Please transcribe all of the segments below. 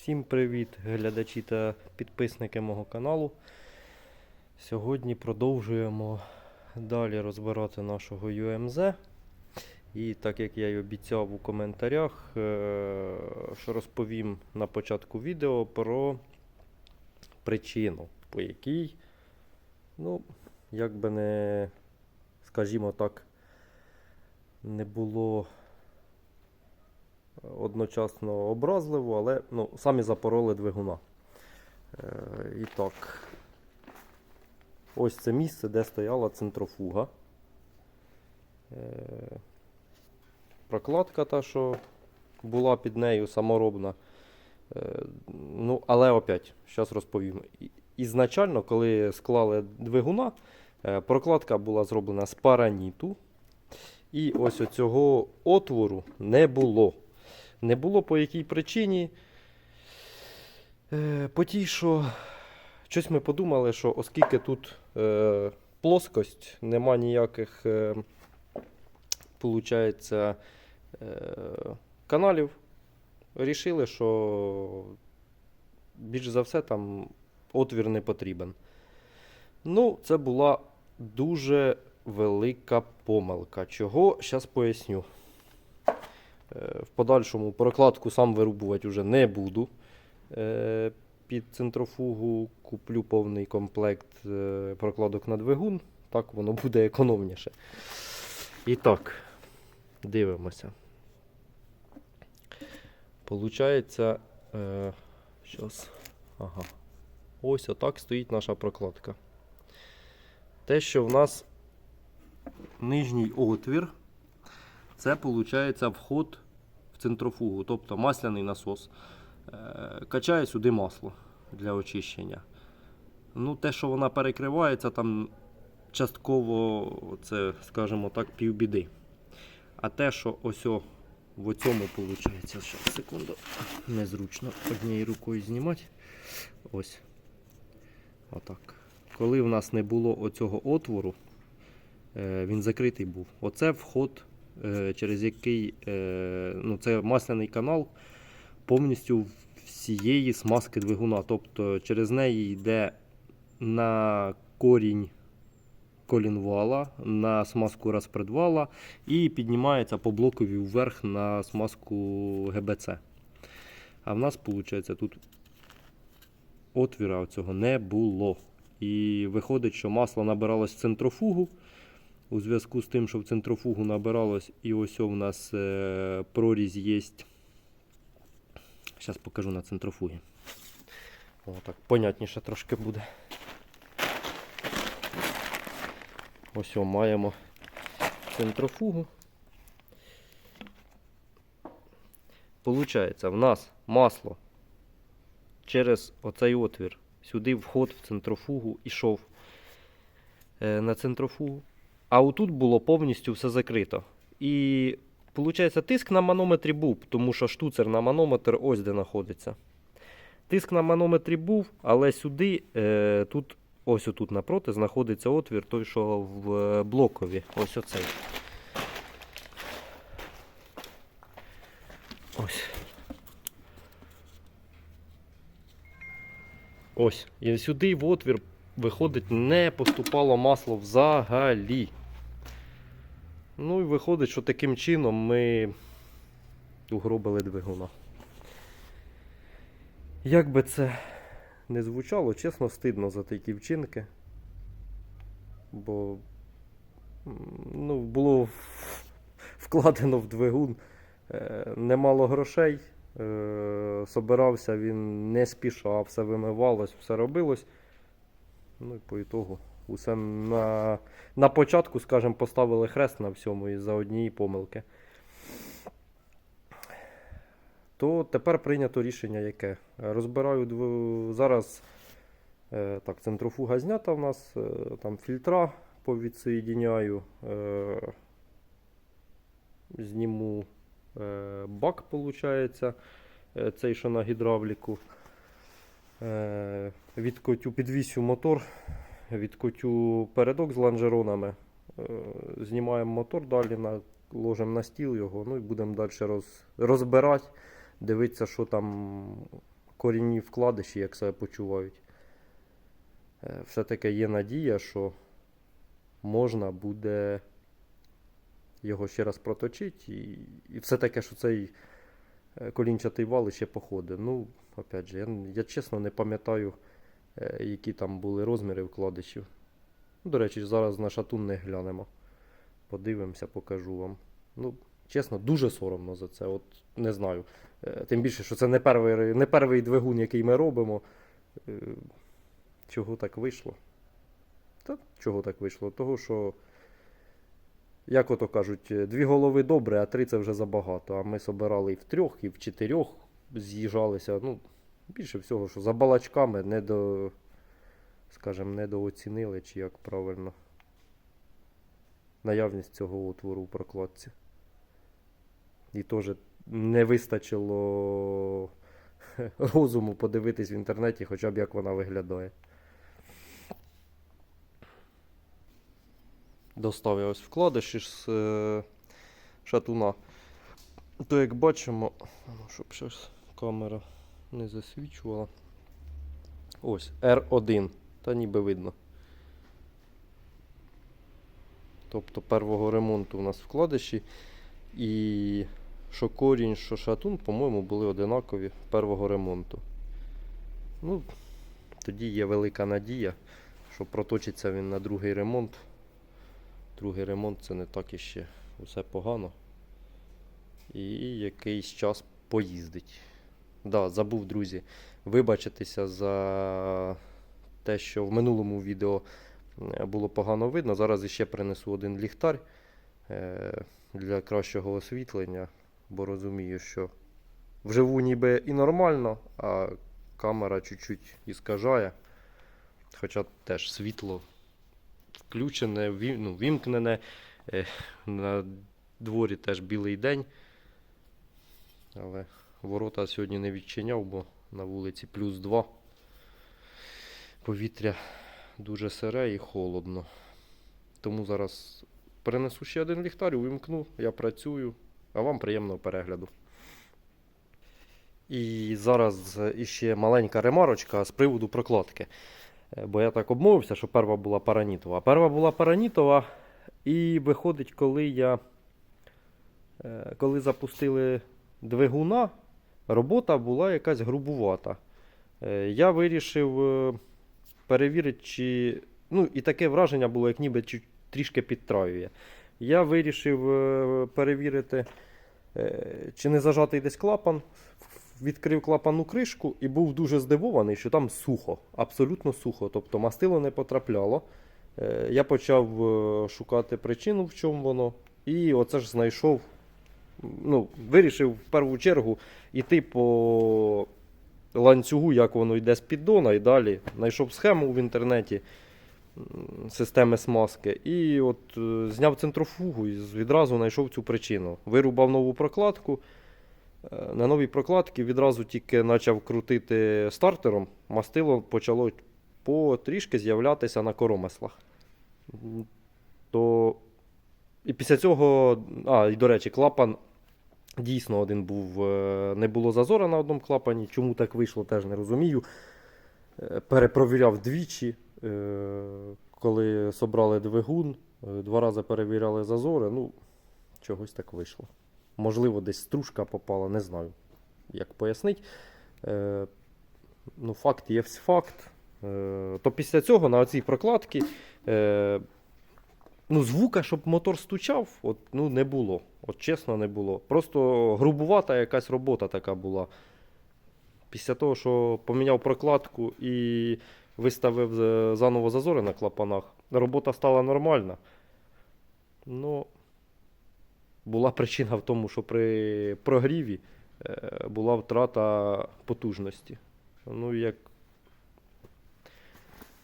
Всім привіт, глядачі та підписники мого каналу. Сьогодні продовжуємо далі розбирати нашого UMZ. І так як я й обіцяв у коментарях, е, що розповім на початку відео про причину, по якій, ну, як би не, скажімо так, не було одночасно образливо, але ну, самі запороли двигуна. Е, і так. Ось це місце, де стояла центрофуга. Е, прокладка та, що була під нею саморобна. Е, ну, але опять, зараз розповім. Ізначально, коли склали двигуна, е, прокладка була зроблена з параніту. І ось оцього отвору не було. Не було по якій причині. Е, по тій, що щось ми подумали, що оскільки тут е, плоскость, нема ніяких е, е, каналів, рішили, що більш за все там отвір не потрібен. Ну, це була дуже велика помилка. Чого? Зараз поясню. Е, В подальшому прокладку сам вирубувати вже не буду. Е, Під центрофугу куплю повний комплект е, прокладок на двигун. Так воно буде економніше. І так, дивимося. Получається. Е, щас. Ага. Ось отак стоїть наша прокладка. Те, що в нас нижній отвір, це виходить вход в центрофугу, тобто масляний насос. Е, Качає сюди масло для очищення. Ну, те, що вона перекривається, там частково це, скажімо так, півбіди. А те, що ось о, в цьому виходить, зараз секунду, незручно однією рукою знімати. Ось. Отак. Коли в нас не було оцього отвору, е, він закритий був. Оце вход, через який е, ну, це масляний канал повністю всієї смазки двигуна. Тобто через неї йде на корінь колінвала, на смазку розпредвала і піднімається по блокові вверх на смазку ГБЦ. А в нас, виходить, тут отвіра цього не було. І виходить, що масло набиралось в центрофугу. У зв'язку з тим, що в центрофугу набиралось, і ось у нас е, прорізь є. Зараз покажу на центрофугі. О, так понятніше трошки буде. Ось о, маємо центрофугу. Получається, в нас масло через оцей отвір сюди вход в центрофугу ішов е, на центрофугу. А отут було повністю все закрито. І виходить, тиск на манометрі був, тому що штуцер на манометр ось де знаходиться. Тиск на манометрі був, але сюди, е, тут, ось отут напроти, знаходиться отвір, той, що в е, блокові. Ось оцей. Ось. Ось. І сюди в отвір виходить, не поступало масло взагалі. Ну і виходить, що таким чином ми угробили двигуна. Як би це не звучало, чесно, стидно за такі вчинки. Бо ну, було вкладено в двигун е, немало грошей. Е, собирався він не спішав, все вимивалось, все робилось. Ну і по ітогу усе на, на початку, скажімо, поставили хрест на всьому із-за однієї помилки. То тепер прийнято рішення яке? Розбираю зараз е, так, центрофуга знята в нас, е, там фільтра повідсоєдіняю, е, зніму бак, виходить, цей, що на гідравліку. Відкотю, підвісю мотор, відкотю передок з лонжеронами. Е, знімаємо мотор далі, ложимо на стіл його, ну і будемо далі роз, розбирати, дивитися, що там корінні вкладиші, як себе почувають. Е, Все-таки є надія, що можна буде його ще раз проточити. І, і все таке, що цей е, колінчатий вал ще походить. Ну, опять же, я, я чесно не пам'ятаю, які там були розміри вкладишів. Ну, До речі, зараз на шатун не глянемо. Подивимося, покажу вам. Ну, чесно, дуже соромно за це. От не знаю. Е, Тим більше, що це не перший, не перший двигун, який ми робимо. Е, Чого так вийшло? Та чого так вийшло? Того, що, як ото кажуть, е, дві голови добре, а три це вже забагато. А ми собирали і в трьох, і в чотирьох з'їжджалися. Ну, більше всього, що за балачками не до, скажімо, недооцінили, чи як правильно, наявність цього отвору у прокладці. І теж не вистачило розуму подивитись в інтернеті, хоча б як вона виглядає. Достав я ось вкладиші з е, шатуна. То як бачимо, ну, щоб щось камера не засвічувала. Ось R1. Та ніби видно. Тобто первого ремонту у нас вкладиші. І що корінь, що шатун, по-моєму, були одинакові первого ремонту. Ну, тоді є велика надія, що проточиться він на другий ремонт. Другий ремонт це не так іще усе погано. І якийсь час поїздить. Да, забув, друзі, вибачитися за те, що в минулому відео е, було погано видно. Зараз іще принесу один ліхтар е, для кращого освітлення, бо розумію, що вживу ніби і нормально, а камера чуть-чуть іскажає. Хоча теж світло включене, ну, вімкнене. Е, На дворі теж білий день. Але ворота сьогодні не відчиняв, бо на вулиці плюс 2. Повітря дуже сире і холодно. Тому зараз перенесу ще один ліхтар, увімкну, я працюю, а вам приємного перегляду. І зараз іще маленька ремарочка з приводу прокладки. Е, Бо я так обмовився, що перша була паранітова. Перша була паранітова, і виходить, коли я е, коли запустили двигуна, робота була якась грубувата. Е, Я вирішив е, перевірити, чи. Ну, і таке враження було, як ніби трішки підтраює. Я вирішив е, перевірити, чи не зажатий десь клапан. Відкрив клапану кришку і був дуже здивований, що там сухо, абсолютно сухо. Тобто мастило не потрапляло. Я почав шукати причину, в чому воно. І оце ж знайшов. Ну, вирішив в першу чергу йти по ланцюгу, як воно йде з піддона, і далі знайшов схему в інтернеті системи смазки. І от е, зняв центрофугу і відразу знайшов цю причину. Вирубав нову прокладку. Е, На новій прокладці відразу тільки почав крутити стартером, мастило почало потрішки з'являтися на коромислах. То... І після цього, а, і до речі, клапан дійсно один був, е, не було зазора на одному клапані. Чому так вийшло, теж не розумію. Е, Перепровіряв двічі, е, коли собрали двигун, два рази перевіряли зазори. Ну, чогось так вийшло. Можливо, десь стружка попала, не знаю, як пояснити. Ну, факт є факт. То після цього на цій прокладці ну, звука, щоб мотор стучав, от, ну, не було. От чесно, не було. Просто грубувата якась робота така була. Після того, що поміняв прокладку і виставив е, заново зазори на клапанах, робота стала нормальна. Ну, була причина в тому, що при прогріві е, була втрата потужності. Ну, як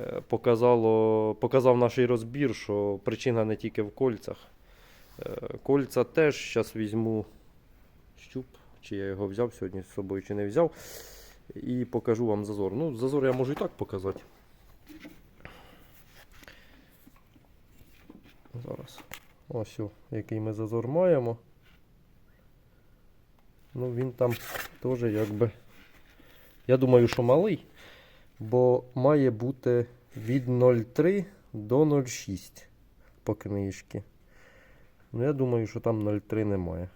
е, показало, показав наш розбір, що причина не тільки в кольцях. Е, Кольця теж зараз візьму щуп, чи я його взяв сьогодні з собою, чи не взяв. І покажу вам зазор. Ну, зазор я можу і так показати. Зараз. Ось, о, який ми зазор маємо. Ну, він там теж якби Я думаю, що малий, бо має бути від 0,3 до 0,6 по книжці. Ну, я думаю, що там 0,3 немає.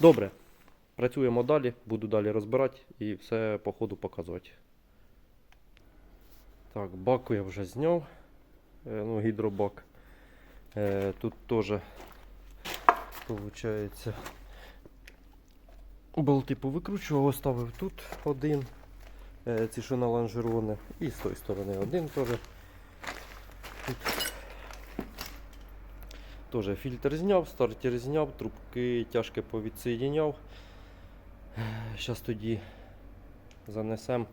Добре. Працюємо далі, буду далі розбирати і все по ходу показувати. Так, баку я вже зняв. Е, ну, гідробак. Е, тут теж виходить. Болти повикручував, оставив тут один. Е, ці що на лонжерони. І з тої сторони один теж. Теж фільтр зняв, стартер зняв, трубки тяжко повідсоєдиняв. Зараз тоді занесемо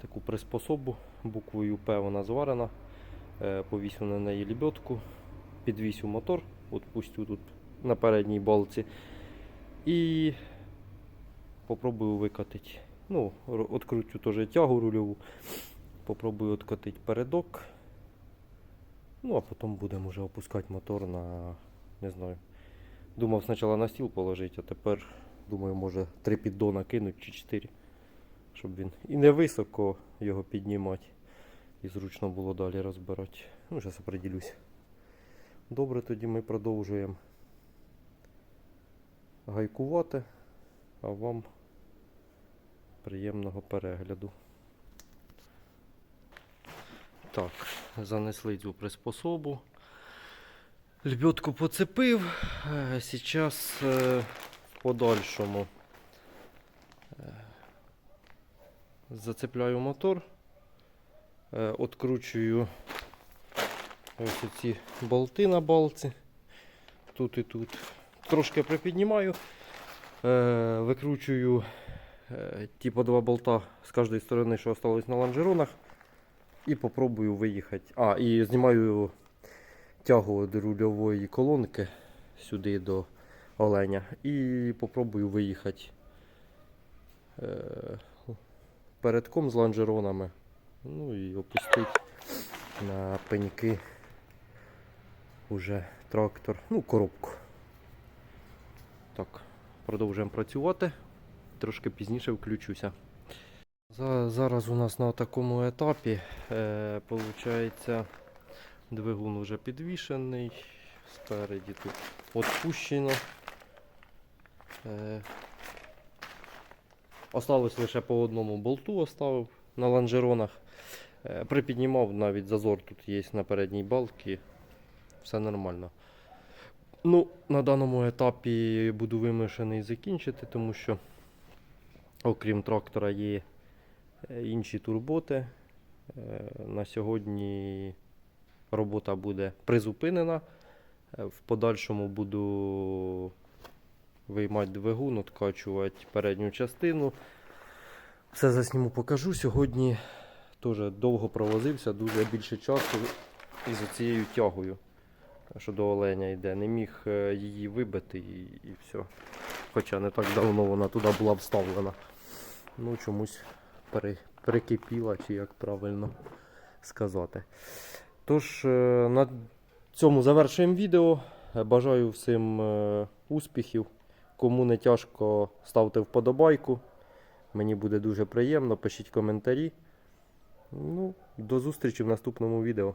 таку приспособу, буквою П вона зварена. Е, Повісю на неї лебедку, підвісю мотор, от тут на передній балці. І попробую викатити. Ну, откручу теж тягу рульову. Попробую откатити передок. Ну, а потім будемо вже опускати мотор на, не знаю. Думав спочатку на стіл положити, а тепер думаю, може три піддона кинуть чи чотири. Щоб він і не високо його піднімати. І зручно було далі розбирати. Ну, зараз оприділюсь. Добре, тоді ми продовжуємо гайкувати, а вам приємного перегляду. Так, занесли цю приспособу. Лебедку поцепив. Е, Сейчас е, в подальшому е, зацепляю мотор, е, откручую ось ці болти на балці. Тут і тут. Трошки припіднімаю, е, викручую е, ті по два болта з кожної сторони, що осталось на лонжеронах. І попробую виїхати. А, і знімаю тягу від рульової колонки сюди до оленя. І попробую виїхати е, передком з лонжеронами. Ну і опустити на пеньки уже трактор, ну, коробку. Так, продовжуємо працювати. Трошки пізніше включуся. За- Зараз у нас на такому етапі е, получається двигун вже підвішений, спереді тут відпущено. Е, осталось лише по одному болту оставив на лонжеронах. Е, припіднімав навіть зазор тут є на передній балці. Все нормально. Ну, на даному етапі буду вимушений закінчити, тому що окрім трактора є інші турботи. Е, На сьогодні робота буде призупинена. Е, В подальшому буду виймати двигун, откачувати передню частину. Все засніму покажу. Сьогодні теж довго провозився, дуже більше часу із цією тягою, що до оленя йде. Не міг е, її вибити і, і все. Хоча не так давно вона туди була вставлена. Ну, чомусь пере, перекипіла, чи як правильно сказати. Тож, е, на цьому завершуємо відео. Бажаю всім е, успіхів. Кому не тяжко, ставте вподобайку. Мені буде дуже приємно. Пишіть коментарі. Ну, до зустрічі в наступному відео.